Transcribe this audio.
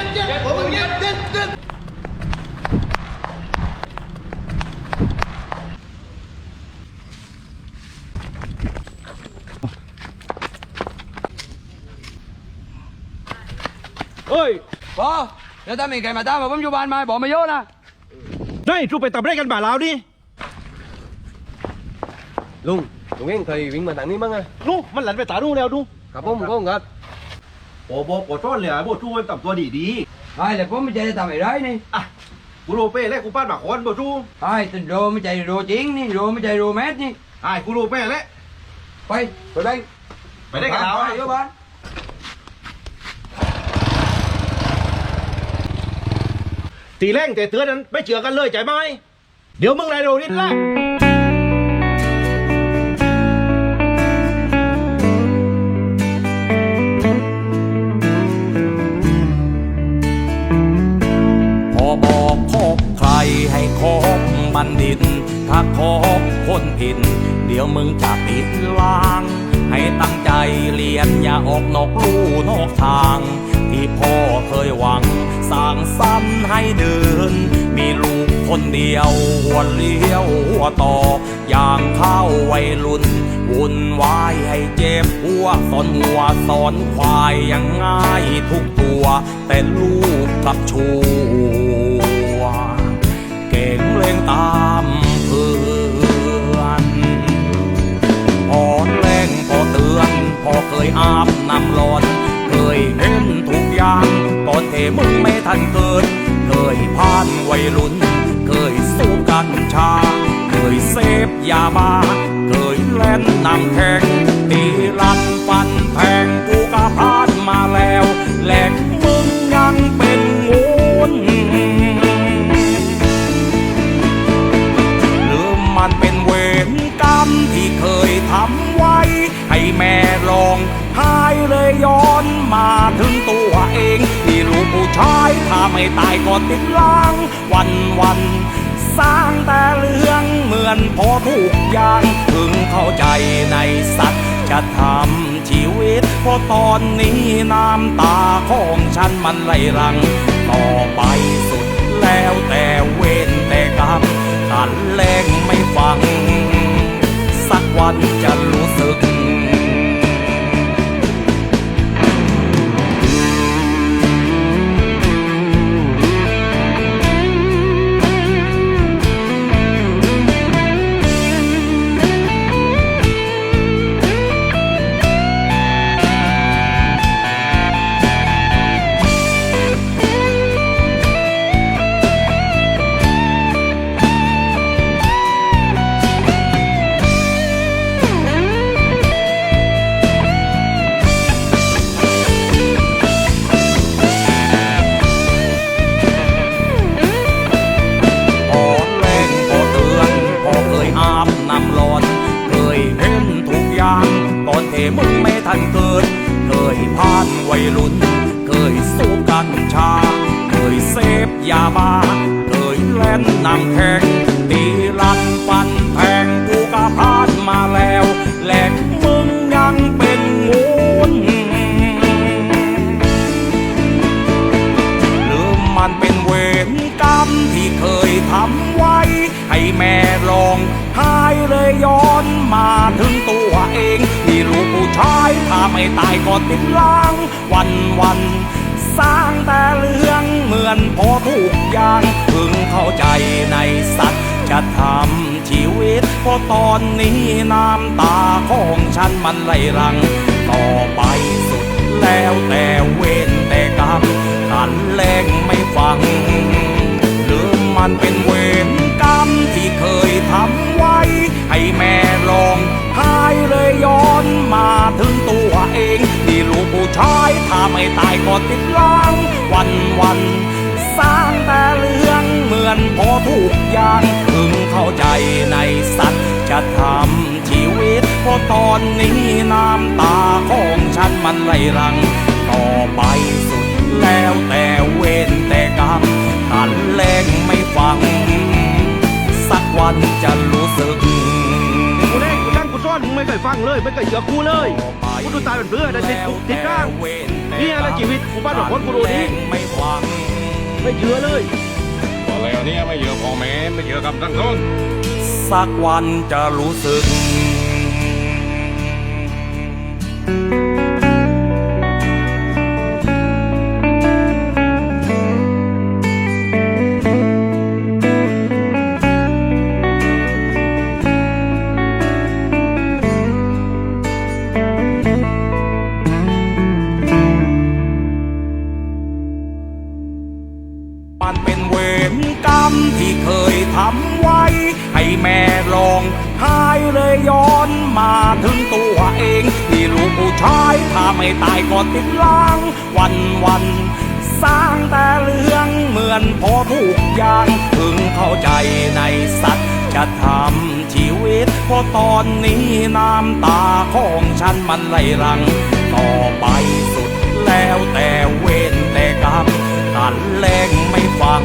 ย็ดเย็ดผมมึงเย็ดเย็ดเย็ดเอ้ยพอเดี๋ยวถ้ามีใครมาตามผมอยู่บ้านมาบอกมา โยนะได้ทุไปตับได้กันบ่าลาวดิลุงลุงเองเคยวิ่งมาทางนี้มั้งอะนู่มันหลันไปตาดูแล้วดูครับผมผมครับโอ้โบปวดร้อนเลยอะโบทูมันตับตัวดีดีไอ้แต่ผมไม่ใจจะทำอะไรนี่ๆอะกูโรเป้แล้วกูป้านหมาคอนโบทูไอ้ตันโรไม่ใจโรจริงนี่โรไม่ใจโรแมสนี่ไอ้กูโรเป้แล้วไปไปไปไปได้กันแล้วไปโยบ้านตีแรงแต่เตือนนั้นไม่เชื่อกันเลยใจไหมเดี๋ยวมึงนายโดนนิดละ ถ้าคบคนผิด เดี๋ยวมึงจะปิดลาง ให้ตั้งใจเรียนอย่าออกนอกลู่นอกทาง ที่พ่อเคยหวังสร้างสรรค์ให้เดิน มีลูกคนเดียวหัวเลี้ยวหัวต่อ อย่างเข้าวัยรุ่นวุ่นวายให้เจ็บหัวสอนหัวสอนควายยังง่ายทุกตัว แต่ลูกกลับชั มึงไม่ทันเกิด เคยผ่านวัยรุ่น เคยสู้กัญชา เคยเสพยาบ้า เคยเล่นน้ำแข็ง ถ้าไม่ตายก็ติดล้าง วันวันสร้างแต่เรื่องเหมือนพอทุกอย่างถึงเข้าใจในสัตว์จะทำชีวิตเพราะตอนนี้น้ำตาของฉันมันไหลหลัง ต่อไปสุดแล้วแต่เวรแต่กรรมกันแรงไม่ฟัง สักวันจะรู้สึก มึงไม่ทันเกิด เคยผ่านวัยรุ่น เคยสู้กัญชา เคยเสพยาบ้า เคยเล่นน้ำแข็ง เลยย้อนมาถึงตัวเองที่ลูกผู้ชายถ้าไม่ตายก็ติดล้างวันวัน สร้างแต่เรื่องเหมือนพอทุกอย่างพึงเข้าใจในสัตว์จะทำชีวิตเพราะตอนนี้น้ำตาของฉันมันไหลหลัง ต่อไปสุดแล้วแต่เวรแต่กรรมกันแรงไม่ฟัง หรือมันเป็น ชายถ้าไม่ตายก็ติดล้างวันวันสร้างแต่เรื่องเหมือนพอทุกอย่างถึงเข้าใจในสัตว์จะทำชีวิตเพราะตอนนี้น้ำตาของฉันมันไหลหลัง ต่อไปสุดแล้วแต่เวรแต่กรรมกันแรงไม่ฟัง สักวันจะรู้สึก กูตั้งกูซ่อนมึงไม่เคยฟังเลย ไม่เคยเชื่อกูเลยกูดูตายเป็นเพื่อนแต่ติดคุกติดร่างนี่อะไรชีวิตกูบ้านหลอกคนกูรู้ดีไม่พอวังไม่เชื่อเลยพอแล้วเนี่ยไม่เยอะพอแม่ไม่เยอะกับทั้งต้นสักวันจะรู้สึกมัน องหายเลยย้อนมาถึงตัวเองที่ลูกผู้ชายถ้าไม่ตายก็ติดล้าง วันวันสร้างแต่เรื่องเหมือนพอทุกอย่างถึงเข้าใจในสัตว์จะทำชีวิตเพราะตอนนี้น้ำตาของฉันมันไหลหลัง ต่อไปสุดแล้วแต่เวรแต่กรรมกันแรงไม่ฟัง